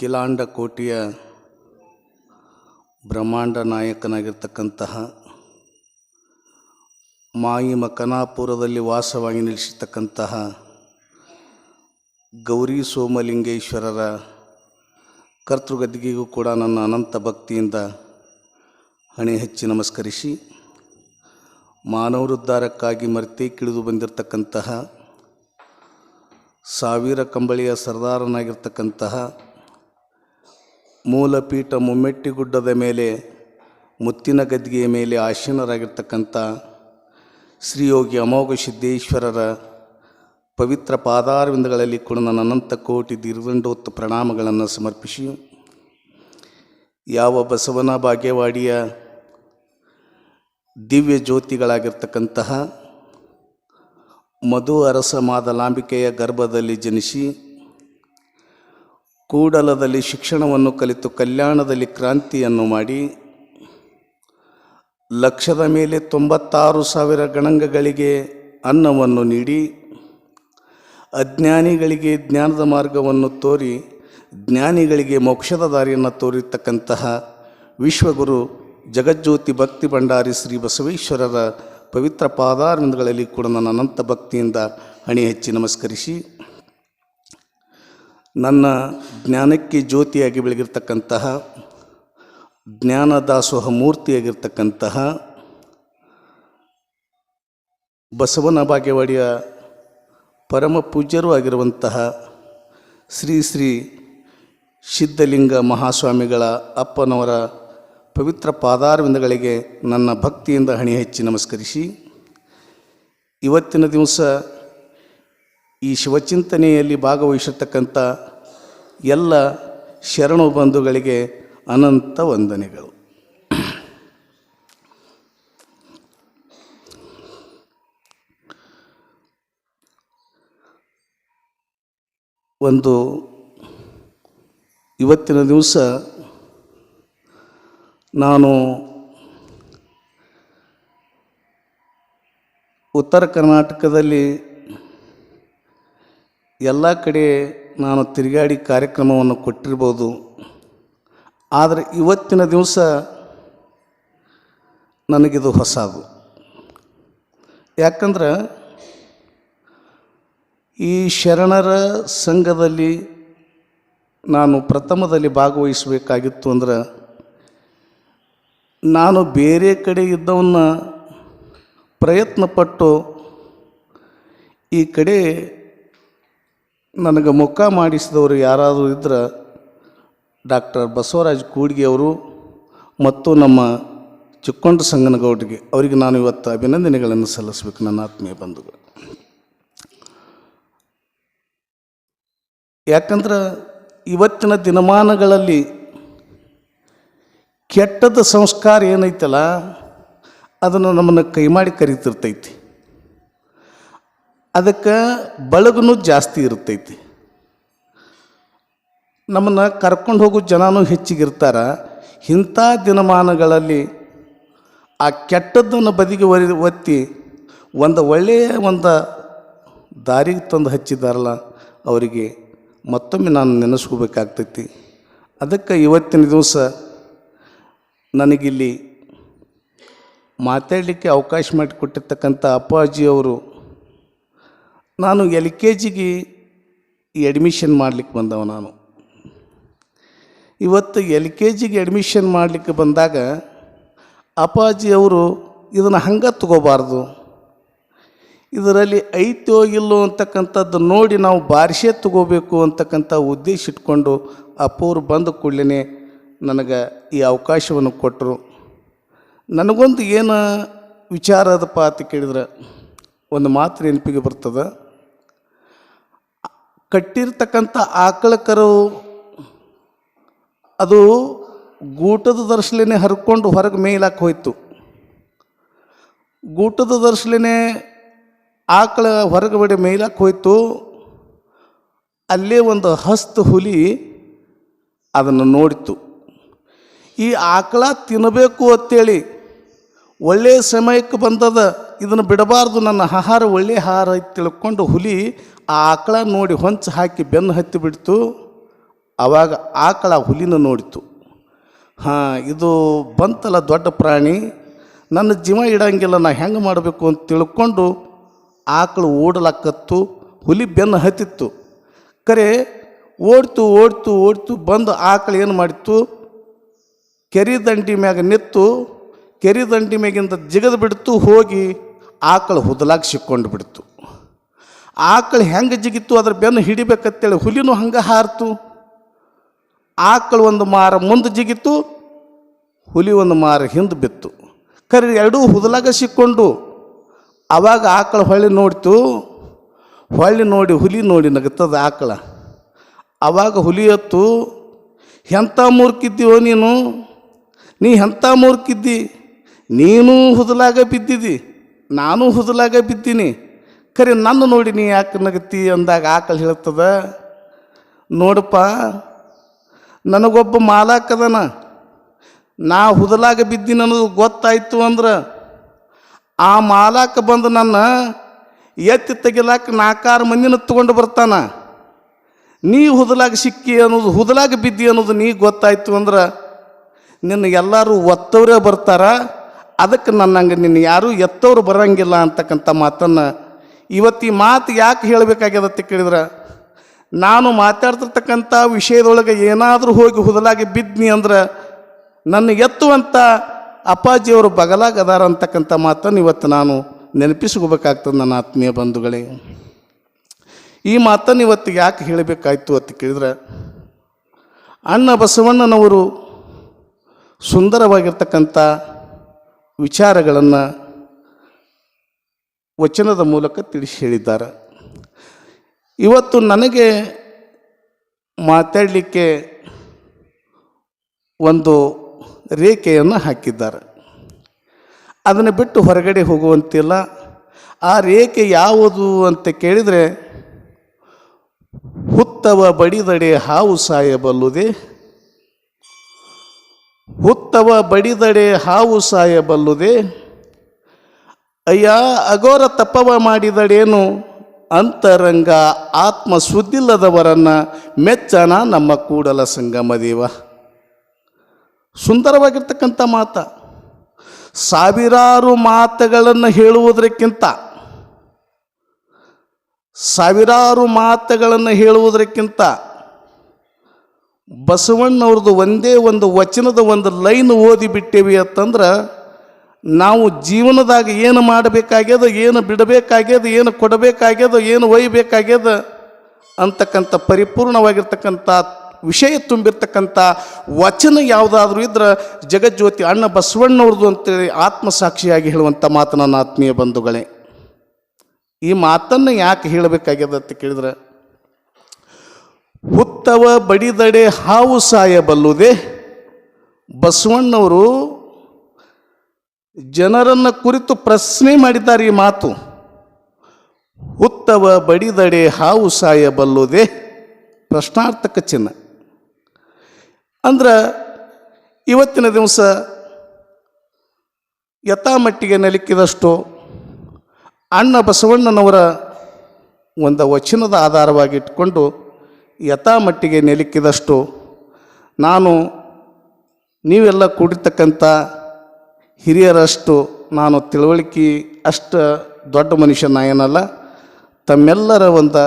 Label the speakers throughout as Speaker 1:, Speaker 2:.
Speaker 1: ಅಖಿಲಾಂಡ ಕೋಟಿಯ ಬ್ರಹ್ಮಾಂಡ ನಾಯಕನಾಗಿರ್ತಕ್ಕಂತಹ ಮಾಯಿ ಮಕನಾಪುರದಲ್ಲಿ ವಾಸವಾಗಿ ನಿಲ್ಲಿಸಿರ್ತಕ್ಕಂತಹ ಗೌರಿ ಸೋಮಲಿಂಗೇಶ್ವರರ ಕರ್ತೃಗದ್ದಿಗೆಗೂ ಕೂಡ ನನ್ನ ಅನಂತ ಭಕ್ತಿಯಿಂದ ಹಣೆ ಹಚ್ಚಿ ನಮಸ್ಕರಿಸಿ ಮಾನವರುದ್ಧಾರಕ್ಕಾಗಿ ಮರೆತೇ ಕಿಳಿದು ಬಂದಿರತಕ್ಕಂತಹ ಸಾವಿರ ಕಂಬಳಿಯ ಸರ್ದಾರನಾಗಿರ್ತಕ್ಕಂತಹ ಮೂಲಪೀಠ ಮುಮ್ಮೆಟ್ಟಿಗುಡ್ಡದ ಮೇಲೆ, ಮುತ್ತಿನ ಗದ್ದಿಗೆಯ ಮೇಲೆ ಆಸೀನರಾಗಿರ್ತಕ್ಕಂಥ ಶ್ರೀಯೋಗಿ ಅಮೋಘ ಸಿದ್ದೇಶ್ವರರ ಪವಿತ್ರ ಪಾದಾರವಿಂದಗಳಲ್ಲಿ ಕೂಡ ನನ್ನ ಅನಂತ ಕೋಟಿ ದೀರ್ಘಂಡೋತ್ತು ಪ್ರಣಾಮಗಳನ್ನು ಸಮರ್ಪಿಸಿ, ಯಾವ ಬಸವನ ಭಾಗ್ಯವಾಡಿಯ ದಿವ್ಯ ಜ್ಯೋತಿಗಳಾಗಿರ್ತಕ್ಕಂತಹ ಮಧು ಅರಸ ಮಾದಲಾಂಬಿಕೆಯ ಗರ್ಭದಲ್ಲಿ ಜನಿಸಿ ಕೂಡಲದಲ್ಲಿ ಶಿಕ್ಷಣವನ್ನು ಕಲಿತು ಕಲ್ಯಾಣದಲ್ಲಿ ಕ್ರಾಂತಿಯನ್ನು ಮಾಡಿ ಲಕ್ಷದ ಮೇಲೆ ತೊಂಬತ್ತಾರು ಸಾವಿರ ಗಣಂಗಗಳಿಗೆ ಅನ್ನವನ್ನು ನೀಡಿ ಅಜ್ಞಾನಿಗಳಿಗೆ ಜ್ಞಾನದ ಮಾರ್ಗವನ್ನು ತೋರಿ ಜ್ಞಾನಿಗಳಿಗೆ ಮೋಕ್ಷದ ದಾರಿಯನ್ನು ತೋರಿರ್ತಕ್ಕಂತಹ ವಿಶ್ವಗುರು ಜಗಜ್ಯೋತಿ ಭಕ್ತಿ ಭಂಡಾರಿ ಶ್ರೀ ಬಸವೇಶ್ವರರ ಪವಿತ್ರ ಪಾದಾರವಿಂದಗಳಲ್ಲಿ ಕೂಡ ನನ್ನ ಅನಂತ ಭಕ್ತಿಯಿಂದ ಹಣಿ ಹಚ್ಚಿ ನಮಸ್ಕರಿಸಿ ನನ್ನ ಜ್ಞಾನಕ್ಕೆ ಜ್ಯೋತಿಯಾಗಿ ಬೆಳಗಿರ್ತಕ್ಕಂತಹ ಜ್ಞಾನ ದಾಸೋಹ ಮೂರ್ತಿಯಾಗಿರ್ತಕ್ಕಂತಹ ಬಸವನ ಭಾಗ್ಯವಾಡಿಯ ಪರಮ ಪೂಜ್ಯರೂ ಆಗಿರುವಂತಹ ಶ್ರೀ ಶ್ರೀ ಸಿದ್ಧಲಿಂಗ ಮಹಾಸ್ವಾಮಿಗಳ ಅಪ್ಪನವರ ಪವಿತ್ರ ಪಾದಾರವಿಂದಗಳಿಗೆ ನನ್ನ ಭಕ್ತಿಯಿಂದ ಹಣಿ ಹೆಚ್ಚಿ ನಮಸ್ಕರಿಸಿ. ಇವತ್ತಿನ ದಿವಸ ಈ ಶಿವಚಿಂತನೆಯಲ್ಲಿ ಭಾಗವಹಿಸತಕ್ಕಂಥ ಎಲ್ಲ ಶರಣು ಬಂಧುಗಳಿಗೆ ಅನಂತ ವಂದನೆಗಳು. ಒಂದು ಇವತ್ತಿನ ದಿವಸ ನಾನು ಉತ್ತರ ಕರ್ನಾಟಕದಲ್ಲಿ ಎಲ್ಲ ಕಡೆ ನಾನು ತಿರುಗಾಡಿ ಕಾರ್ಯಕ್ರಮವನ್ನು ಕೊಟ್ಟಿರ್ಬೋದು. ಆದರೆ ಇವತ್ತಿನ ದಿವಸ ನನಗಿದು ಹೊಸದು ಯಾಕಂದ್ರೆ ಈ ಶರಣರ ಸಂಘದಲ್ಲಿ ನಾನು ಪ್ರಥಮದಲ್ಲಿ ಭಾಗವಹಿಸಬೇಕಾಗಿತ್ತು ಅಂದ್ರೆ ನಾನು ಬೇರೆ ಕಡೆ ಇದ್ದವನ್ನ ಪ್ರಯತ್ನಪಟ್ಟು ಈ ಕಡೆ ನನಗೆ ಮುಖ ಮಾಡಿಸಿದವರು ಯಾರಾದರೂ ಇದ್ದರೆ ಡಾಕ್ಟರ್ ಬಸವರಾಜ್ ಕೂಡ್ಗೆ ಅವರು ಮತ್ತು ನಮ್ಮ ಚಿಕ್ಕೊಂಡ ಸಂಗನಗೌಡ್ಗೆ ಅವರಿಗೆ ನಾನು ಇವತ್ತು ಅಭಿನಂದನೆಗಳನ್ನು ಸಲ್ಲಿಸಬೇಕು ನನ್ನ ಆತ್ಮೀಯ ಬಂಧುಗಳು. ಯಾಕಂದ್ರೆ ಇವತ್ತಿನ ದಿನಮಾನಗಳಲ್ಲಿ ಕೆಟ್ಟದ ಸಂಸ್ಕಾರ ಏನೈತಲ್ಲ, ಅದನ್ನು ನಮ್ಮನ್ನು ಕೈ ಮಾಡಿ ಕರಿತಿರ್ತೈತಿ. ಅದಕ್ಕೆ ಬಳಗನೂ ಜಾಸ್ತಿ ಇರ್ತೈತಿ. ನಮ್ಮನ್ನು ಕರ್ಕೊಂಡು ಹೋಗೋ ಜನನೂ ಹೆಚ್ಚಿಗಿರ್ತಾರ ಇಂಥ ದಿನಮಾನಗಳಲ್ಲಿ ಆ ಕೆಟ್ಟದ್ದನ್ನು ಬದಿಗೆ ಒರಿ, ಒತ್ತಿ ಒಂದು ಒಳ್ಳೆಯ ಒಂದು ದಾರಿಗೆ ತಂದು ಹಚ್ಚಿದಾರಲ್ಲ, ಅವರಿಗೆ ಮತ್ತೊಮ್ಮೆ ನಾನು ನೆನೆಸ್ಕೋಬೇಕಾಗ್ತೈತಿ. ಅದಕ್ಕೆ ಇವತ್ತಿನ ದಿವಸ ನನಗಿಲ್ಲಿ ಮಾತಾಡಲಿಕ್ಕೆ ಅವಕಾಶ ಮಾಡಿಕೊಟ್ಟಿರ್ತಕ್ಕಂಥ ಅಪ್ಪಾಜಿಯವರು ನಾನು ಎಲ್ ಕೆ ಜಿಗೆ ಅಡ್ಮಿಷನ್ ಮಾಡಲಿಕ್ಕೆ ಬಂದವ ನಾನು. ಇವತ್ತು ಎಲ್ ಕೆ ಜಿಗೆ ಅಡ್ಮಿಷನ್ ಮಾಡಲಿಕ್ಕೆ ಬಂದಾಗ ಅಪ್ಪಾಜಿಯವರು ಇದನ್ನು ಹಂಗೆ ತಗೋಬಾರ್ದು. ಇದರಲ್ಲಿ ಐತೋ ಇಲ್ಲೋ ಅಂತಕ್ಕಂಥದ್ದು ನೋಡಿ ನಾವು ಬಾರಿಸೇ ತಗೋಬೇಕು ಅಂತಕ್ಕಂಥ ಉದ್ದೇಶ ಇಟ್ಕೊಂಡು ಅಪ್ಪವ್ರು ಬಂದ ಕೂಡಲೇ ನನಗೆ ಈ ಅವಕಾಶವನ್ನು ಕೊಟ್ಟರು ನನಗೊಂದು ಏನು ವಿಚಾರ ಅದಪ್ಪ ಅಂತ ಕೇಳಿದ್ರೆ ಒಂದು ಮಾತು ನೆನಪಿಗೆ ಬರ್ತದೆ. ಕಟ್ಟಿರ್ತಕ್ಕಂಥ ಆಕಳ ಕರು ಅದು ಗೂಟದ ದರ್ಶಲೇನೆ ಹರ್ಕೊಂಡು ಹೊರಗೆ ಮೇಯ್ಲಾಕೆ ಹೋಯ್ತು. ಗೂಟದ ದರ್ಶಲೇನೆ ಆಕಳ ಹೊರಗಡೆ ಮೇಯ್ಲಾಕೆ ಹೋಯ್ತು. ಅಲ್ಲೇ ಒಂದು ಹಸ್ತ ಹುಲಿ ಅದನ್ನು ನೋಡಿತು. ಈ ಆಕಳ ತಿನ್ನಬೇಕು ಅಂತೇಳಿ ಒಳ್ಳೆಯ ಸಮಯಕ್ಕೆ ಬಂದದ, ಇದನ್ನು ಬಿಡಬಾರ್ದು ನನ್ನ ಆಹಾರ, ಒಳ್ಳೆಯ ಆಹಾರ ತಿಳ್ಕೊಂಡು ಹುಲಿ ಆಕಳ ನೋಡಿ ಹೊಂಚು ಹಾಕಿ ಬೆನ್ನು ಹತ್ತಿ ಬಿಡ್ತು. ಆವಾಗ ಆಕಳ ಹುಲಿನ ನೋಡಿತು. ಹಾಂ, ಇದು ಬಂತಲ್ಲ ದೊಡ್ಡ ಪ್ರಾಣಿ. ನನ್ನ ಜೀವ ಇಡಂಗಿಲ್ಲ, ನಾ ಹೆಂಗೆ ಮಾಡಬೇಕು ಅಂತ ತಿಳ್ಕೊಂಡು ಆಕಳು ಓಡಲಕ್ಕತ್ತು ಹುಲಿ ಬೆನ್ನು ಹತ್ತಿತ್ತು. ಕರೆ, ಓಡ್ತು ಓಡ್ತು ಓಡ್ತು, ಬಂದು ಆಕಳು ಏನು ಮಾಡಿತ್ತು? ಕೆರೆ ದಂಡಿ ಮ್ಯಾಗ ನಿತ್ತು. ಕೆರೆ ದಂಡಿ ಮ್ಯಾಗಿಂದ ಜಿಗದು ಬಿಡ್ತು, ಹೋಗಿ ಆಕಳು ಹುದಲಾಗಿ ಸಿಕ್ಕೊಂಡು ಬಿಡ್ತು. ಆಕಳು ಹೆಂಗೆ ಜಿಗಿತ್ತು ಅದ್ರ ಬೆನ್ನು ಹಿಡಿಬೇಕಂತೇಳಿ ಹುಲಿನೂ ಹಂಗೆ ಹಾರ್ತು. ಆಕಳು ಒಂದು ಮಾರ ಮುಂದೆ ಜಿಗಿತು, ಹುಲಿ ಒಂದು ಮಾರ ಹಿಂದೆ ಬಿತ್ತು. ಕರೆ ಎರಡೂ ಹುದಲಾಗ ಸಿಕ್ಕೊಂಡು ಆವಾಗ ಆಕಳು ಹೊಳ್ಳಿ ನೋಡ್ತು. ಹೊಳ್ಳಿ ನೋಡಿ, ಹುಲಿ ನೋಡಿ ನಗುತ್ತದ ಆಕಳ. ಆವಾಗ ಹುಲಿ ಎತ್ತು ಎಂಥ ಮೂರ್ಕಿದ್ದೀವೋ ನೀನು? ನೀ ಎಂಥ ಮೂರ್ಕಿದ್ದಿ ನೀನು ಹುದಲಾಗ ಬಿದ್ದಿದ್ದಿ ನಾನು ಹುದಲಾಗ ಬಿದ್ದೀನಿ. ಖರೆ ನನ್ನ ನೋಡಿ ನೀ ಯಾಕೆ ನಗತಿ ಅಂದಾಗ ಆಕಳು ಹೇಳ್ತದ, ನೋಡಪ್ಪ, ನನಗೊಬ್ಬ ಮಾಲಾಕದನ ನಾ ಹುದಲಾಗ ಬಿದ್ದಿ ಅನ್ನೋದು ಗೊತ್ತಾಯ್ತು ಅಂದ್ರೆ, ಆ ಮಾಲಾಕ ಬಂದು ನನ್ನ ಎತ್ತಿ ತೆಗಿಲಾಕ ನಾಲ್ಕಾರು ಮಂದಿನ ತಗೊಂಡು ಬರ್ತಾನ. ನೀ ಹುದಲಾಗ ಸಿಕ್ಕಿ ಅನ್ನೋದು, ಹುದಲಾಗ ಬಿದ್ದಿ ಅನ್ನೋದು ನೀ ಗೊತ್ತಾಯ್ತು ಅಂದ್ರೆ, ನಿನ್ನ ಎಲ್ಲರೂ ಒತ್ತವರೇ ಬರ್ತಾರ. ಅದಕ್ಕೆ ನನ್ನಂಗೆ ನಿನ್ನ ಯಾರೂ ಎತ್ತವ್ರು ಬರಂಗಿಲ್ಲ ಅಂತಕ್ಕಂಥ ಮಾತನ್ನು ಇವತ್ತು ಈ ಮಾತು ಯಾಕೆ ಹೇಳಬೇಕಾಗ್ಯದ ಅಂತ ಕೇಳಿದ್ರೆ? ನಾನು ಮಾತಾಡ್ತಿರ್ತಕ್ಕಂಥ ವಿಷಯದೊಳಗೆ ಏನಾದರೂ ಹೋಗಿ ಹುದಲಾಗಿ ಬಿದ್ನಿ ಅಂದ್ರೆ ನನ್ನ ಎತ್ತುವಂಥ ಅಪ್ಪಾಜಿಯವರು ಬಗಲಾಗದಾರ ಅಂತಕ್ಕಂಥ ಮಾತನ್ನು ಇವತ್ತು ನಾನು ನೆನಪಿಸ್ಕೋಬೇಕಾಗ್ತದೆ ನನ್ನ ಆತ್ಮೀಯ ಬಂಧುಗಳೇ. ಈ ಮಾತನ್ನು ಇವತ್ತು ಯಾಕೆ ಹೇಳಬೇಕಾಯ್ತು ಅಂತ ಕೇಳಿದ್ರೆ? ಅಣ್ಣ ಬಸವಣ್ಣನವರು ಸುಂದರವಾಗಿರ್ತಕ್ಕಂಥ ವಿಚಾರಗಳನ್ನು ವಚನದ ಮೂಲಕ ತಿಳಿಸಿ ಹೇಳಿದ್ದಾರೆ. ಇವತ್ತು ನನಗೆ ಮಾತಾಡಲಿಕ್ಕೆ ಒಂದು ರೇಖೆಯನ್ನು ಹಾಕಿದ್ದಾರೆ. ಅದನ್ನು ಬಿಟ್ಟು ಹೊರಗಡೆ ಹೋಗುವಂತಿಲ್ಲ. ಆ ರೇಖೆ ಯಾವುದು ಅಂತ ಕೇಳಿದರೆ, ಹುತ್ತವ ಬಡಿದಡೆ ಹಾವು ಸಾಯಬಲ್ಲುದೆ. ಹುತ್ತವ ಬಡಿದಡೆ ಹಾವು ಸಾಯಬಲ್ಲುದೆ. ಅಯ್ಯ, ಅಘೋರ ತಪ್ಪವ ಮಾಡಿದಡೇನು ಅಂತರಂಗ ಆತ್ಮ ಸುದ್ದಿಲ್ಲದವರನ್ನ ಮೆಚ್ಚನ ನಮ್ಮ ಕೂಡಲ ಸಂಗಮ ದೇವ ಸುಂದರವಾಗಿರ್ತಕ್ಕಂಥ ಮಾತ. ಸಾವಿರಾರು ಮಾತುಗಳನ್ನು ಹೇಳುವುದಕ್ಕಿಂತ, ಸಾವಿರಾರು ಮಾತುಗಳನ್ನು ಹೇಳುವುದಕ್ಕಿಂತ ಬಸವಣ್ಣವ್ರದ್ದು ಒಂದೇ ಒಂದು ವಚನದ ಒಂದು ಲೈನ್ ಓದಿ ಬಿಟ್ಟೇವಿ ಅಂತಂದ್ರೆ ನಾವು ಜೀವನದಾಗ ಏನು ಮಾಡಬೇಕಾಗ್ಯದ, ಏನು ಬಿಡಬೇಕಾಗ್ಯದ, ಏನು ಕೊಡಬೇಕಾಗ್ಯದ, ಏನು ಒಯ್ಯಬೇಕಾಗ್ಯದ ಅಂತಕ್ಕಂಥ ಪರಿಪೂರ್ಣವಾಗಿರ್ತಕ್ಕಂಥ ವಿಷಯ ತುಂಬಿರ್ತಕ್ಕಂಥ ವಚನ ಯಾವುದಾದ್ರೂ ಇದ್ರೆ ಜಗಜ್ಯೋತಿ ಅಣ್ಣ ಬಸವಣ್ಣವ್ರದ್ದು ಅಂತೇಳಿ ಆತ್ಮಸಾಕ್ಷಿಯಾಗಿ ಹೇಳುವಂಥ ಮಾತು ನನ್ನ ಆತ್ಮೀಯ ಬಂಧುಗಳೇ. ಈ ಮಾತನ್ನು ಯಾಕೆ ಹೇಳಬೇಕಾಗ್ಯದ ಅಂತ ಕೇಳಿದ್ರೆ, ಹುತ್ತವ ಬಡಿದಡೆ ಹಾವು ಸಾಯಬಲ್ಲುದೆ, ಬಸವಣ್ಣವರು ಜನರನ್ನು ಕುರಿತು ಪ್ರಶ್ನೆ ಮಾಡಿದ್ದಾರೆ ಈ ಮಾತು. ಉತ್ತವ ಬಡಿದಡೆ ಹಾವು ಸಾಯಬಲ್ಲುದೆ ಪ್ರಶ್ನಾರ್ಥಕ ಚಿಹ್ನ ಅಂದ್ರೆ ಇವತ್ತಿನ ದಿವಸ ಯಥಾಮಟ್ಟಿಗೆ ನೆಲಕ್ಕಿದಷ್ಟು ಅಣ್ಣ ಬಸವಣ್ಣನವರ ಒಂದು ವಚನದ ಆಧಾರವಾಗಿ ಇಟ್ಕೊಂಡು ಯಥಾಮಟ್ಟಿಗೆ ನೆಲಕ್ಕಿದಷ್ಟು ನಾನು ನೀವೆಲ್ಲ ಕೂಡಿರ್ತಕ್ಕಂಥ ಹಿರಿಯರಷ್ಟು ನಾನು ತಿಳುವಳಿಕೆ ಅಷ್ಟು ದೊಡ್ಡ ಮನುಷ್ಯನ ಏನಲ್ಲ ತಮ್ಮೆಲ್ಲರ ಒಂದು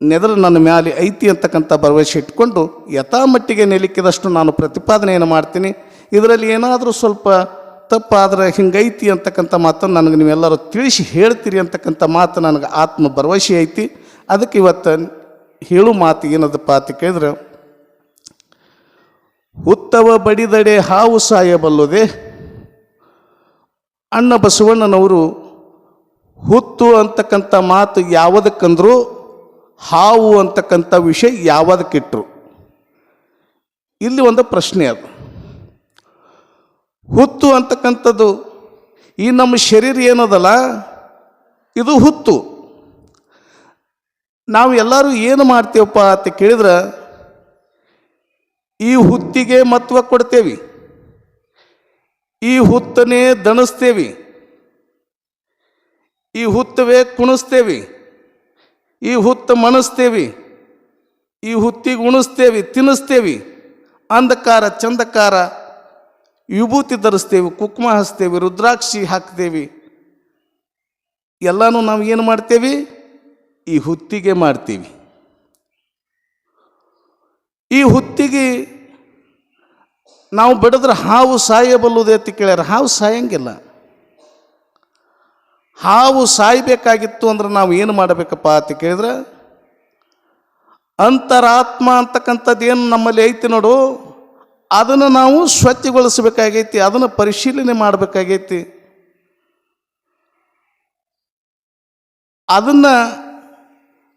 Speaker 1: ನೆದರು ನನ್ನ ಮ್ಯಾಲೆ ಐತಿ ಅಂತಕ್ಕಂಥ ಭರವಸೆ ಇಟ್ಕೊಂಡು ಯಥಾಮಟ್ಟಿಗೆ ನೆಲಿಕ್ಕಿದಷ್ಟು ನಾನು ಪ್ರತಿಪಾದನೆಯನ್ನು ಮಾಡ್ತೀನಿ. ಇದರಲ್ಲಿ ಏನಾದರೂ ಸ್ವಲ್ಪ ತಪ್ಪಾದರೆ ಹಿಂಗೈತಿ ಅಂತಕ್ಕಂಥ ಮಾತನ್ನು ನನಗೆ ನೀವೆಲ್ಲರೂ ತಿಳಿಸಿ ಹೇಳ್ತೀರಿ ಅಂತಕ್ಕಂಥ ಮಾತು ನನಗೆ ಆತ್ಮ ಭರವಸೆ ಐತಿ. ಅದಕ್ಕೆ ಇವತ್ತು ಹೇಳು ಮಾತು ಏನದಪ್ಪ ಅಂತ ಕೇಳಿದ್ರೆ ಹುತ್ತವ ಬಡಿದಡೆ ಹಾವು ಸಾಯಬಲ್ಲದೆ? ಅಣ್ಣ ಬಸವಣ್ಣನವರು, ಹುತ್ತು ಅಂತಕ್ಕಂಥ ಮಾತು ಯಾವುದಕ್ಕಂದ್ರು, ಹಾವು ಅಂತಕ್ಕಂಥ ವಿಷಯ ಯಾವುದಕ್ಕಿಟ್ಟರು ಇಲ್ಲಿ ಒಂದು ಪ್ರಶ್ನೆ ಅದು. ಹುತ್ತು ಅಂತಕ್ಕಂಥದ್ದು ಈ ನಮ್ಮ ಶರೀರ ಏನದಲ್ಲ? ಇದು ಹುತ್ತು. ನಾವು ಎಲ್ಲರೂ ಏನು ಮಾಡ್ತೀವಪ್ಪ ಅಂತ ಕೇಳಿದ್ರೆ ಈ ಹುತ್ತಿಗೆ ಮಹತ್ವ ಕೊಡ್ತೇವೆ. ಈ ಹುತ್ತನೇ ದಣಿಸ್ತೇವೆ. ಈ ಹುತ್ತವೇ ಕುಣಿಸ್ತೇವೆ. ಈ ಹುತ್ತ ಮಣಿಸ್ತೇವೆ. ಈ ಹುತ್ತಿಗೆ ಉಣಿಸ್ತೇವೆ, ತಿನ್ನಿಸ್ತೇವೆ. ಅಂಧಕಾರ ಚಂದಕಾರ ವಿಭೂತಿ ಧರಿಸ್ತೇವೆ, ಕುಕ್ಮ ಹಚ್ತೇವೆ, ರುದ್ರಾಕ್ಷಿ ಹಾಕ್ತೇವೆ. ಎಲ್ಲನೂ ನಾವು ಏನು ಮಾಡ್ತೇವೆ? ಈ ಹುತ್ತಿಗೆ ಮಾಡ್ತೀವಿ. ಈ ಹುತ್ತಿಗೆ ನಾವು ಬಿಡಿದ್ರೆ ಹಾವು ಸಾಯಬಲ್ಲುದೇ ಅಂತ ಕೇಳ್ಯಾರ. ಹಾವು ಸಾಯಂಗಿಲ್ಲ. ಹಾವು ಸಾಯಬೇಕಾಗಿತ್ತು ಅಂದ್ರೆ ನಾವು ಏನು ಮಾಡಬೇಕಪ್ಪ ಅಂತ ಕೇಳಿದ್ರೆ, ಅಂತರಾತ್ಮ ಅಂತಕ್ಕಂಥದ್ದು ಏನು ನಮ್ಮಲ್ಲಿ ಐತಿ ನೋಡು, ಅದನ್ನು ನಾವು ಸ್ವಚ್ಛಗೊಳಿಸಬೇಕಾಗೈತಿ, ಅದನ್ನು ಪರಿಶೀಲನೆ ಮಾಡಬೇಕಾಗೈತಿ. ಅದನ್ನು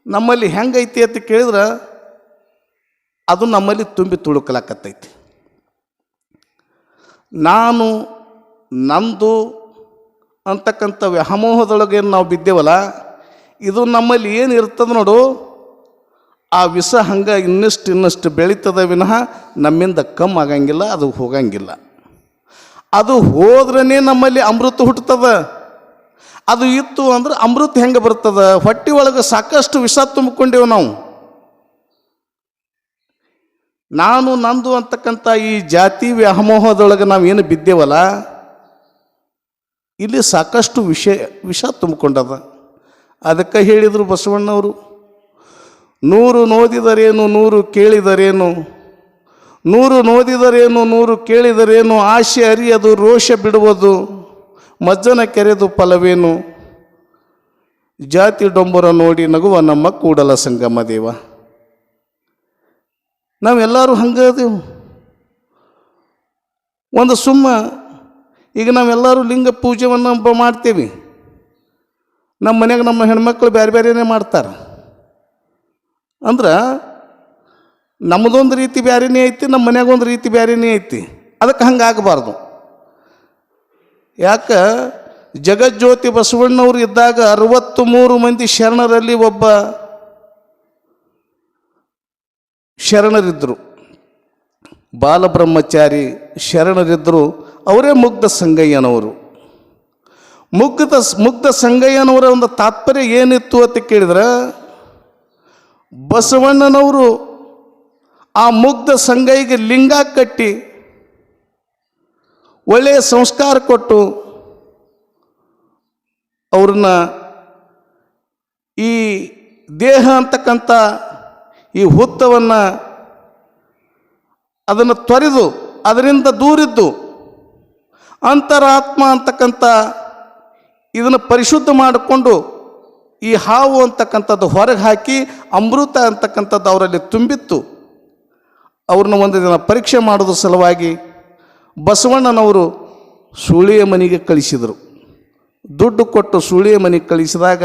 Speaker 1: ನಮ್ಮಲ್ಲಿ ಹೆಂಗೈತಿ ಅಂತ ಕೇಳಿದ್ರೆ ಅದು ನಮ್ಮಲ್ಲಿ ತುಂಬಿ ತುಳುಕಲಾಕತ್ತೈತಿ. ನಾನು ನಂದು ಅಂತಕ್ಕಂಥ ವ್ಯಾಮೋಹದೊಳಗೆ ನಾವು ಬಿದ್ದೇವಲ್ಲ, ಇದು ನಮ್ಮಲ್ಲಿ ಏನು ಇರ್ತದೆ ನೋಡು, ಆ ವಿಷ ಹಂಗೆ ಇನ್ನಷ್ಟು ಇನ್ನಷ್ಟು ಬೆಳೀತದ ವಿನಃ ನಮ್ಮಿಂದ ಕಮ್ಮಿ ಆಗಂಗಿಲ್ಲ, ಅದು ಹೋಗಂಗಿಲ್ಲ. ಅದು ಹೋದ್ರೇ ನಮ್ಮಲ್ಲಿ ಅಮೃತ ಹುಟ್ಟುತ್ತದ ಅದು ಇತ್ತು ಅಂದ್ರೆ ಅಮೃತ ಹೆಂಗೆ ಬರ್ತದೆ? ಹೊಟ್ಟೆ ಒಳಗೆ ಸಾಕಷ್ಟು ವಿಷ ತುಂಬಿಕೊಂಡೇವು ನಾವು. ನಾನು ನಂದು ಅಂತಕ್ಕಂಥ ಈ ಜಾತಿ ವ್ಯಾಮೋಹದೊಳಗೆ ಏನು ಬಿದ್ದೇವಲ್ಲ, ಇಲ್ಲಿ ಸಾಕಷ್ಟು ವಿಷಯ ವಿಷ ತುಂಬಿಕೊಂಡದ. ಅದಕ್ಕೆ ಹೇಳಿದರು ಬಸವಣ್ಣವರು, ನೂರು ನೋದಿದರೇನು ನೂರು ಕೇಳಿದರೇನು, ನೂರು ನೋದಿದರೇನು ನೂರು ಕೇಳಿದರೇನು ಆಶೆ ಅರಿಯದು, ರೋಷ ಬಿಡುವುದು, ಮಜ್ಜನ ಕೆರೆದು ಫಲವೇನು. ಜಾತಿ ಡೊಂಬರ ನೋಡಿ ನಗುವ ನಮ್ಮ ಕೂಡಲ ಸಂಗಮ ದೇವ. ನಾವೆಲ್ಲರೂ ಹಂಗೆ ಅದೇವು ಒಂದು ಸುಮ್ಮ ಈಗ ನಾವೆಲ್ಲರೂ ಲಿಂಗ ಪೂಜೆಯನ್ನು ಮಾಡ್ತೇವೆ. ನಮ್ಮ ಮನೆಯಾಗ ನಮ್ಮ ಹೆಣ್ಮಕ್ಳು ಬೇರೆ ಬೇರೆನೇ ಮಾಡ್ತಾರೆ. ಅಂದ್ರೆ ನಮ್ಮದೊಂದು ರೀತಿ ಬೇರೆನೇ ಐತಿ, ನಮ್ಮ ಮನ್ಯಾಗ ಒಂದು ರೀತಿ ಬೇರೆನೇ ಐತಿ. ಅದಕ್ಕೆ ಹಂಗೆ ಆಗಬಾರ್ದು. ಯಾಕೆ? ಜಗಜ್ಯೋತಿ ಬಸವಣ್ಣವ್ರು ಇದ್ದಾಗ ಅರವತ್ತು ಮೂರು ಮಂದಿ ಶರಣರಲ್ಲಿ ಒಬ್ಬ ಶರಣರಿದ್ದರು ಬಾಲಬ್ರಹ್ಮಚಾರಿ ಶರಣರಿದ್ದರು ಅವರೇ ಮುಗ್ಧ ಸಂಗಯ್ಯನವರು. ಮುಗ್ಧ ಮುಗ್ಧ ಸಂಗಯ್ಯನವರ ಒಂದು ತಾತ್ಪರ್ಯ ಏನಿತ್ತು ಅಂತ ಕೇಳಿದ್ರೆ, ಬಸವಣ್ಣನವರು ಆ ಮುಗ್ಧ ಸಂಗೈಗೆ ಲಿಂಗ ಕಟ್ಟಿ, ಒಳ್ಳೆಯ ಸಂಸ್ಕಾರ ಕೊಟ್ಟು, ಅವ್ರನ್ನ ಈ ದೇಹ ಅಂತಕ್ಕಂಥ ಈ ಹುತ್ತವನ್ನು ಅದನ್ನು ತೊರೆದು ಅದರಿಂದ ದೂರಿದ್ದು ಅಂತರಾತ್ಮ ಅಂತಕ್ಕಂಥ ಇದನ್ನು ಪರಿಶುದ್ಧ ಮಾಡಿಕೊಂಡು ಈ ಹಾವು ಅಂತಕ್ಕಂಥದ್ದು ಹೊರಗೆ ಹಾಕಿ ಅಮೃತ ಅಂತಕ್ಕಂಥದ್ದು ಅವರಲ್ಲಿ ತುಂಬಿತ್ತು. ಅವ್ರನ್ನ ಒಂದು ದಿನ ಪರೀಕ್ಷೆ ಮಾಡೋದ್ರ ಸಲುವಾಗಿ ಬಸವಣ್ಣನವರು ಸುಳಿಯ ಮನೆಗೆ ಕಳಿಸಿದರು. ದುಡ್ಡು ಕೊಟ್ಟು ಸುಳಿಯ ಮನೆಗೆ ಕಳಿಸಿದಾಗ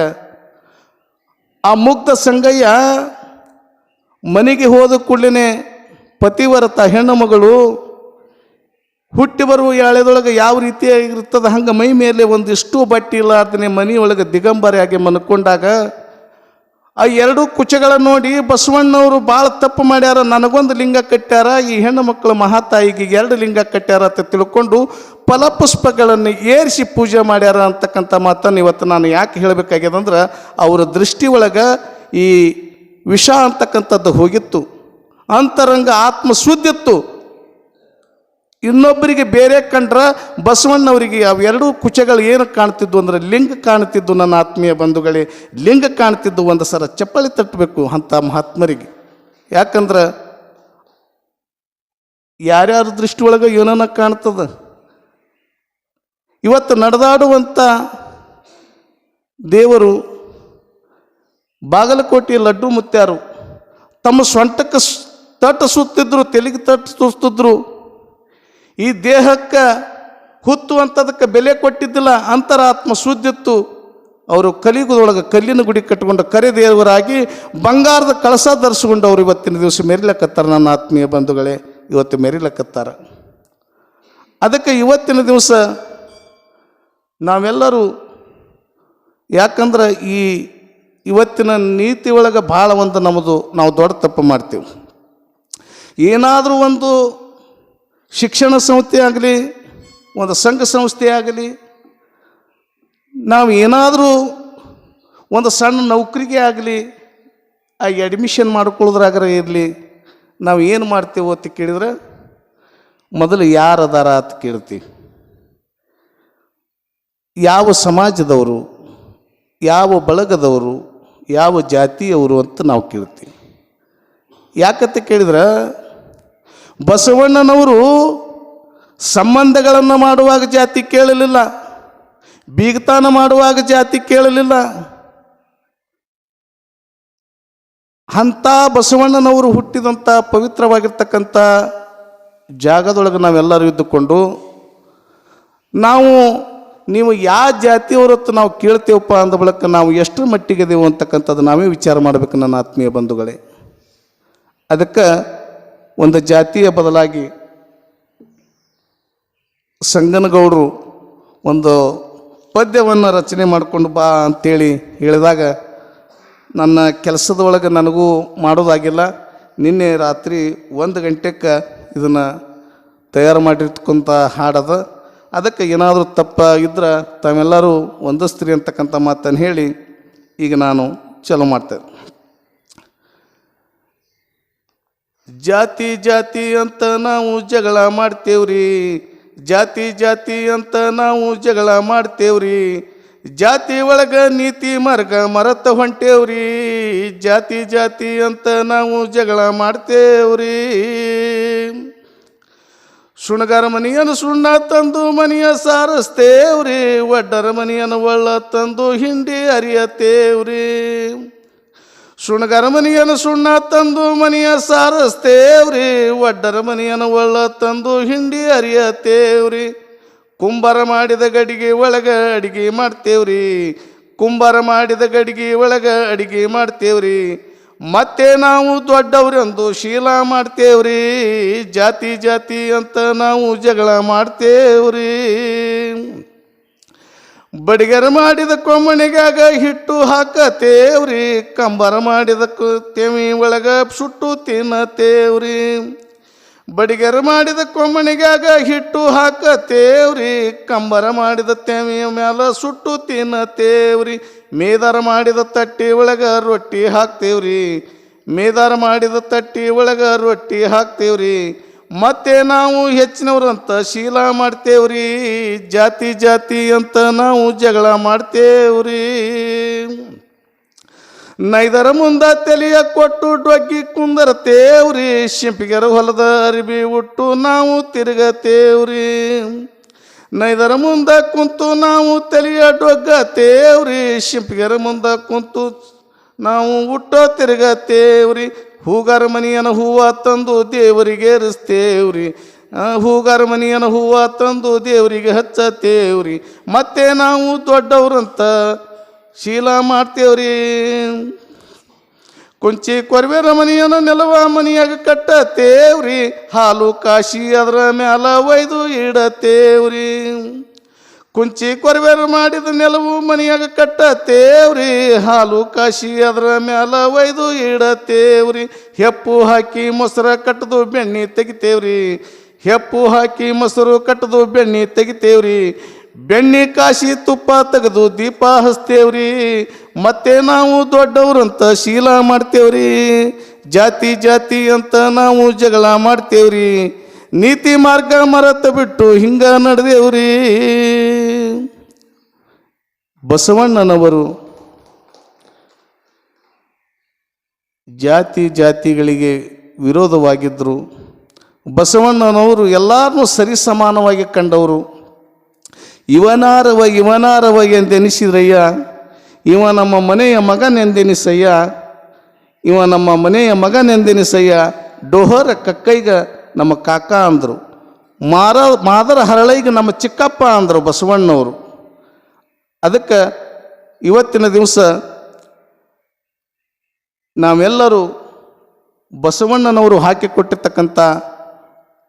Speaker 1: ಆ ಮುಗ್ಧ ಸಂಗಯ್ಯ ಮನೆಗೆ ಹೋದ ಕೂಡಲೇ ಪತಿವರತ ಹೆಣ್ಣು ಮಗಳು ಹುಟ್ಟಿ ಬರುವ ಎಳೆದೊಳಗೆ ಯಾವ ರೀತಿಯಾಗಿರ್ತದೆ ಹಂಗೆ ಮೈ ಮೇಲೆ ಒಂದಿಷ್ಟು ಬಟ್ಟೆ ಇಲ್ಲಾರ್ದನೆ ಮನೆಯೊಳಗೆ ದಿಗಂಬರಿಯಾಗಿ ಮನ್ಕೊಂಡಾಗ ಆ ಎರಡೂ ಕುಚಗಳನ್ನು ನೋಡಿ ಬಸವಣ್ಣವರು ಭಾಳ ತಪ್ಪು ಮಾಡ್ಯಾರ, ನನಗೊಂದು ಲಿಂಗ ಕಟ್ಟ್ಯಾರ, ಈ ಹೆಣ್ಣು ಮಕ್ಕಳು ಮಹಾತಾಯಿಗೆ ಎರಡು ಲಿಂಗ ಕಟ್ಟ್ಯಾರ ಅಂತ ತಿಳ್ಕೊಂಡು ಫಲಪುಷ್ಪಗಳನ್ನು ಏರಿಸಿ ಪೂಜೆ ಮಾಡ್ಯಾರ ಅಂತಕ್ಕಂಥ ಮಾತನ್ನು ಇವತ್ತು ನಾನು ಯಾಕೆ ಹೇಳಬೇಕಾಗ್ಯದಂದ್ರೆ ಅವರ ದೃಷ್ಟಿ ಒಳಗೆ ಈ ವಿಷ ಅಂತಕ್ಕಂಥದ್ದು ಹೋಗಿತ್ತು. ಅಂತರಂಗ ಆತ್ಮ ಸುದ್ದಿತ್ತು ಇನ್ನೊಬ್ಬರಿಗೆ ಬೇರೆ ಕಂಡ್ರ ಬಸವಣ್ಣವರಿಗೆ ಅವೆರಡೂ ಕುಚಗಳು ಏನು ಕಾಣ್ತಿದ್ವು ಅಂದ್ರೆ ಲಿಂಗ ಕಾಣ್ತಿದ್ದು ನನ್ನ ಆತ್ಮೀಯ ಬಂಧುಗಳೇ. ಲಿಂಗ ಕಾಣ್ತಿದ್ದು ಒಂದು ಸರ ಚಪ್ಪಲಿ ತಟ್ಟಬೇಕು ಅಂಥ ಮಹಾತ್ಮರಿಗೆ. ಯಾಕಂದ್ರೆ ಯಾರ್ಯಾರ ದೃಷ್ಟಿ ಒಳಗೆ ಏನನ್ನ ಕಾಣ್ತದ? ಇವತ್ತು ನಡೆದಾಡುವಂಥ ದೇವರು ಬಾಗಲಕೋಟೆ ಲಡ್ಡು ಮುತ್ಯಾರು, ತಮ್ಮ ಸೊಂಟಕ್ಕೆ ತಟ್ಟ ಸುತ್ತಿದ್ರು ತೆಲಿಗೆ ತಟ್ಟು ಸುತ್ತಿದ್ರು ಈ ದೇಹಕ್ಕೆ ಹುತ್ತುವಂಥದಕ್ಕೆ ಬೆಲೆ ಕೊಟ್ಟಿದ್ದಿಲ್ಲ, ಅಂತರಾತ್ಮ ಸುದ್ದಿತ್ತು. ಅವರು ಕಲಿಗುದೊಳಗೆ ಕಲ್ಲಿನ ಗುಡಿ ಕಟ್ಟಿಕೊಂಡು ಕರೆದೇವರಾಗಿ ಬಂಗಾರದ ಕಳಸ ಧರಿಸ್ಕೊಂಡು ಅವರು ಇವತ್ತಿನ ದಿವಸ ಮೆರಿಲಕ್ಕತ್ತಾರೆ ನನ್ನ ಆತ್ಮೀಯ ಬಂಧುಗಳೇ, ಇವತ್ತು ಮೆರಿಲಕತ್ತಾರ. ಅದಕ್ಕೆ ಇವತ್ತಿನ ದಿವಸ ನಾವೆಲ್ಲರೂ ಯಾಕಂದ್ರೆ ಈ ಇವತ್ತಿನ ನೀತಿ ಒಳಗೆ ಭಾಳ ಒಂದು ನಮ್ಮದು ನಾವು ದೊಡ್ಡ ತಪ್ಪು ಮಾಡ್ತೀವಿ. ಏನಾದರೂ ಒಂದು ಶಿಕ್ಷಣ ಸಂಸ್ಥೆ ಆಗಲಿ, ಒಂದು ಸಂಘ ಸಂಸ್ಥೆ ಆಗಲಿ, ನಾವು ಏನಾದರೂ ಒಂದು ಸಣ್ಣ ನೌಕರಿಗೆ ಆಗಲಿ, ಆ ಅಡ್ಮಿಷನ್ ಮಾಡ್ಕೊಳ್ಳೋದ್ರಾಗ್ರೆ ಇರಲಿ, ನಾವು ಏನು ಮಾಡ್ತೀವಿ ಅಂತ ಕೇಳಿದ್ರೆ, ಮೊದಲು ಯಾರು ಅದಾರ ಅಂತ ಕೇಳ್ತೀವಿ. ಯಾವ ಸಮಾಜದವರು, ಯಾವ ಬಳಗದವರು ಯಾವ ಜಾತಿಯವರು ಅಂತ ನಾವು ಕೇಳ್ತೀವಿ. ಯಾಕಂತ ಕೇಳಿದ್ರೆ, ಬಸವಣ್ಣನವರು ಸಂಬಂಧಗಳನ್ನು ಮಾಡುವಾಗ ಜಾತಿ ಕೇಳಲಿಲ್ಲ, ಬೀಗತಾನ ಮಾಡುವಾಗ ಜಾತಿ ಕೇಳಲಿಲ್ಲ. ಅಂಥ ಬಸವಣ್ಣನವರು ಹುಟ್ಟಿದಂಥ ಪವಿತ್ರವಾಗಿರ್ತಕ್ಕಂಥ ಜಾಗದೊಳಗೆ ನಾವೆಲ್ಲರೂ ಇದ್ದುಕೊಂಡು ನಾವು ನೀವು ಯಾವ ಜಾತಿಯವರತ್ತು ನಾವು ಕೇಳ್ತೇವಪ್ಪ ಅಂದ ಬಳಿಕ ನಾವು ಎಷ್ಟರ ಮಟ್ಟಿಗೆ ಇದೀವು ಅಂತಕ್ಕಂಥದ್ದು ನಾವೇ ವಿಚಾರ ಮಾಡಬೇಕು ನನ್ನ ಆತ್ಮೀಯ ಬಂಧುಗಳೇ. ಅದಕ್ಕೆ ಒಂದು ಜಾತಿಯ ಬದಲಾಗಿ ಸಂಗನಗೌಡರು ಒಂದು ಪದ್ಯವನ್ನು ರಚನೆ ಮಾಡಿಕೊಂಡು ಬಾ ಅಂತೇಳಿ ಹೇಳಿದಾಗ ನನ್ನ ಕೆಲಸದೊಳಗೆ ನನಗೂ ಮಾಡೋದಾಗಿಲ್ಲ. ನಿನ್ನೆ ರಾತ್ರಿ ಒಂದು ಗಂಟೆಗೆ ಇದನ್ನು ತಯಾರು ಮಾಡಿರ್ತಕ್ಕಂಥ ಹಾಡದ. ಅದಕ್ಕೆ ಏನಾದರೂ ತಪ್ಪಾಗಿದ್ದರೆ ತಾವೆಲ್ಲರೂ ಒಂದಸ್ತ್ರಿ ಅಂತಕ್ಕಂಥ ಮಾತನ್ನು ಹೇಳಿ ಈಗ ನಾನು ಚಲೋ ಮಾಡ್ತೇನೆ ಜಾತಿ ಜಾತಿ ಅಂತ ನಾವು ಜಗಳ ಮಾಡ್ತೇವ್ರಿ. ಜಾತಿ ಜಾತಿ ಅಂತ ನಾವು ಜಗಳ ಮಾಡ್ತೇವ್ರಿ. ಜಾತಿ ಒಳಗೆ ನೀತಿ ಮಾರ್ಗ ಮರತ ಹೊಂಟೇವ್ರಿ. ಜಾತಿ ಜಾತಿ ಅಂತ ನಾವು ಜಗಳ ಮಾಡ್ತೇವ್ರಿ. ಸುಣಗಾರ ಮನಿಯನು ಸುಣ್ಣ ತಂದು ಮನಿಯ ಸಾರಸ್ತೇವ್ರಿ ಒಡ್ಡರ ಮನಿಯನ ಒಳ್ಳ ತಂದು ಹಿಂಡಿ ಅರಿಯತ್ತೇವ್ರಿ ಶೃಣಗಾರ ಮನಿಯನ ಸುಣ್ಣ ತಂದು ಮನಿಯ ಸಾರಸ್ತೇವ್ರಿ ಒಡ್ಡರ ಮನಿಯನ ಒಳ್ಳ ತಂದು ಹಿಂಡಿ ಅರಿಯತ್ತೇವ್ರಿ ಕುಂಬಾರ ಮಾಡಿದ ಗಡಿಗೆ ಒಳಗ ಅಡಿಗೆ ಮಾಡ್ತೇವ್ರಿ, ಕುಂಬಾರ ಮಾಡಿದ ಗಡಿಗೆ ಒಳಗ ಅಡಿಗೆ ಮಾಡ್ತೇವ್ರಿ. ಮತ್ತೆ ನಾವು ದೊಡ್ಡವ್ರೆಂದು ಶೀಲ ಮಾಡ್ತೇವ್ರಿ. ಜಾತಿ ಜಾತಿ ಅಂತ ನಾವು ಜಗಳ ಮಾಡ್ತೇವ್ರಿ. ಬಡಿಗೆರ ಮಾಡಿದ ಕೊಮ್ಮಣಿಗಾಗ ಹಿಟ್ಟು ಹಾಕತೇವ್ರಿ. ಕಂಬರ ಮಾಡಿದ ತೇವಿ ಒಳಗ ಸುಟ್ಟು ತಿನ್ನತೇವ್ರಿ. ಬಡಿಗೆರ ಮಾಡಿದ ಕೊಮ್ಮಣಿಗಾಗ ಹಿಟ್ಟು ಹಾಕತೇವ್ರಿ. ಕಂಬರ ಮಾಡಿದ ತೆಮಿಯ ಮ್ಯಾಲ ಸುಟ್ಟು ತಿನ್ನತೇವ್ರಿ. ಮೇದಾರ ಮಾಡಿದ ತಟ್ಟಿ ಒಳಗ ರೊಟ್ಟಿ ಹಾಕ್ತೇವ್ರಿ. ಮೇದಾರ ಮಾಡಿದ ತಟ್ಟಿ ಒಳಗ ರೊಟ್ಟಿ ಹಾಕ್ತೇವ್ರಿ. ಮತ್ತೆ ನಾವು ಹೆಚ್ಚಿನವ್ರಂತ ಶೀಲ ಮಾಡ್ತೇವ್ರಿ. ಜಾತಿ ಜಾತಿ ಅಂತ ನಾವು ಜಗಳ ಮಾಡ್ತೇವ್ರಿ. ನೈದರ ಮುಂದ ತಲೆಯ ಕೊಟ್ಟು ಡೊಗ್ಗಿ ಕುಂದರತೇವ್ರಿ ಶಿಂಪಿಗರ ಹೊಲದ ಅರಿಬಿ ಉಟ್ಟು ನಾವು ತಿರುಗತೇವ್ರಿ. ನೈದರ ಮುಂದ ಕುಂತು ನಾವು ತಲೆಯ ಡೊಗ್ಗತೇವ್ರಿ ಶಿಂಪಿಗರ ಮುಂದ ಕುಂತು ನಾವು ಉಟ್ಟೋ ತಿರುಗತೇವ್ರಿ. ಹೂಗಾರ ಮನಿಯನ ಹೂವ ತಂದು ದೇವರಿಗೆ ಏರಿಸ್ತೇವ್ರಿ ಹೂಗಾರ ಮನಿಯನ ಹೂವ ತಂದು ದೇವರಿಗೆ ಹಚ್ಚತೇವ್ರಿ. ಮತ್ತೆ ನಾವು ದೊಡ್ಡವ್ರಂತ ಶೀಲ ಮಾಡ್ತೇವ್ರಿ. ಕುಂಚಿ ಕೊರ್ವೆರ ಮನಿಯನ ನೆಲವ ಮನಿಯಾಗ ಕಟ್ಟತೇವ್ರಿ. ಹಾಲು ಕಾಶಿ ಅದರ ಮ್ಯಾಲ ಒಯ್ದು ಇಡತೇವ್ರಿ. ಕುಂಚಿ ಕೊರ್ವೆ ಮಾಡಿದ ನೆಲವು ಮನಿಯಾಗ ಕಟ್ಟತೇವ್ರಿ. ಹಾಲು ಕಾಶಿ ಅದರ ಮ್ಯಾಲ ಒಯ್ದು ಇಡತೇವ್ರಿ. ಹೆಪ್ಪು ಹಾಕಿ ಮೊಸರು ಕಟ್ಟದು ಬೆಣ್ಣೆ ತೆಗಿತೇವ್ರಿ. ಹೆಪ್ಪು ಹಾಕಿ ಮೊಸರು ಕಟ್ಟದು ಬೆಣ್ಣೆ ತೆಗಿತೇವ್ರಿ. ಬೆಣ್ಣೆ ಕಾಶಿ ತುಪ್ಪ ತೆಗೆದು ದೀಪ ಹಚ್ತೇವ್ರಿ. ಮತ್ತೆ ನಾವು ದೊಡ್ಡವ್ರಂತ ಶೀಲ ಮಾಡ್ತೇವ್ರಿ. ಜಾತಿ ಜಾತಿ ಅಂತ ನಾವು ಜಗಳ ಮಾಡ್ತೇವ್ರಿ. ನೀತಿ ಮಾರ್ಗ ಮರತ ಬಿಟ್ಟು ಹಿಂಗ ನಡೆದೇವ್ರಿ. ಬಸವಣ್ಣನವರು ಜಾತಿ ಜಾತಿಗಳಿಗೆ ವಿರೋಧವಾಗಿದ್ದರು ಬಸವಣ್ಣನವರು ಎಲ್ಲರನ್ನೂ ಸರಿಸಮಾನವಾಗಿ ಕಂಡವರು. ಇವನಾರವ ಇವನಾರವ ಎಂದೆನಿಸಿದ್ರಯ್ಯ ಇವ ನಮ್ಮ ಮನೆಯ ಮಗನೆಂದೆನಿಸಯ್ಯ ಇವ ನಮ್ಮ ಮನೆಯ ಮಗನೆಂದೆನಿಸಯ್ಯ ಡೋಹರ ಕಕ್ಕೈಗ ನಮ್ಮ ಕಾಕ ಅಂದರು. ಮಾರ ಮಾದರ ಹರಳೈಗ ನಮ್ಮ ಚಿಕ್ಕಪ್ಪ ಅಂದರು ಬಸವಣ್ಣವರು. ಅದಕ್ಕೆ ಇವತ್ತಿನ ದಿವಸ ನಾವೆಲ್ಲರೂ ಬಸವಣ್ಣನವರು ಹಾಕಿಕೊಟ್ಟಿರ್ತಕ್ಕಂಥ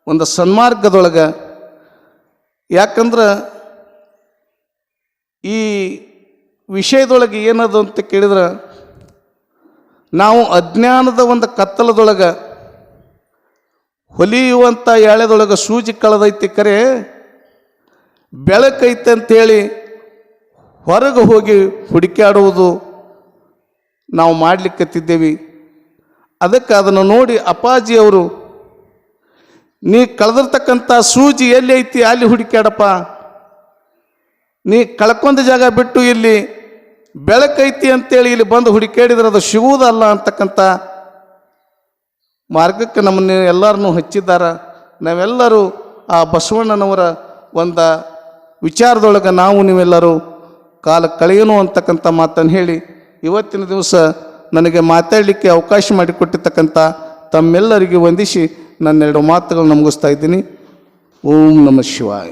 Speaker 1: ಒಂದು ಸನ್ಮಾರ್ಗದೊಳಗೆ ಯಾಕಂದ್ರೆ ಈ ವಿಷಯದೊಳಗೆ ಏನದು ಅಂತ ಕೇಳಿದ್ರೆ, ನಾವು ಅಜ್ಞಾನದ ಒಂದು ಕತ್ತಲದೊಳಗೆ ಹೊಲಿಯುವಂಥ ಎಳೆದೊಳಗೆ ಸೂಜಿ ಕಳೆದೈತಿ ಕರೆ ಬೆಳಕೈತೆ ಅಂಥೇಳಿ ಹೊರಗೆ ಹೋಗಿ ಹುಡುಕಾಡುವುದು ನಾವು ಮಾಡಲಿಕ್ಕತ್ತಿದ್ದೇವೆ ಅದಕ್ಕೆ ಅದನ್ನು ನೋಡಿ ಅಪ್ಪಾಜಿಯವರು, ನೀ ಕಳೆದಿರ್ತಕ್ಕಂಥ ಸೂಜಿ ಎಲ್ಲಿ ಐತಿ, ಅಲ್ಲಿ ಹುಡುಕ್ಯಾಡಪ್ಪ. ನೀ ಕಳ್ಕೊಂಡ ಜಾಗ ಬಿಟ್ಟು ಇಲ್ಲಿ ಬೆಳಕೈತಿ ಅಂತೇಳಿ ಇಲ್ಲಿ ಬಂದು ಹುಡುಕೇಡಿದ್ರೆ ಅದು ಸಿಗುವುದಲ್ಲ ಅಂತಕ್ಕಂಥ ಮಾರ್ಗಕ್ಕೆ ನಮ್ಮನ್ನು ಎಲ್ಲರನ್ನೂ ಹಚ್ಚಿದ್ದಾರೆ. ನಾವೆಲ್ಲರೂ ಆ ಬಸವಣ್ಣನವರ ಒಂದು ವಿಚಾರದೊಳಗೆ ನಾವು ನೀವೆಲ್ಲರೂ ಕಾಲ ಕಳೆಯನು ಅಂತಕ್ಕಂಥ ಮಾತನ್ನು ಹೇಳಿ ಇವತ್ತಿನ ದಿವಸ ನನಗೆ ಮಾತಾಡಲಿಕ್ಕೆ ಅವಕಾಶ ಮಾಡಿಕೊಟ್ಟಿರ್ತಕ್ಕಂಥ ತಮ್ಮೆಲ್ಲರಿಗೆ ವಂದಿಸಿ ನನ್ನೆರಡು ಮಾತುಗಳನ್ನು ನಮಗಿಸ್ತಾ ಇದ್ದೀನಿ. ಓಂ ನಮಃ ಶಿವಾಯ.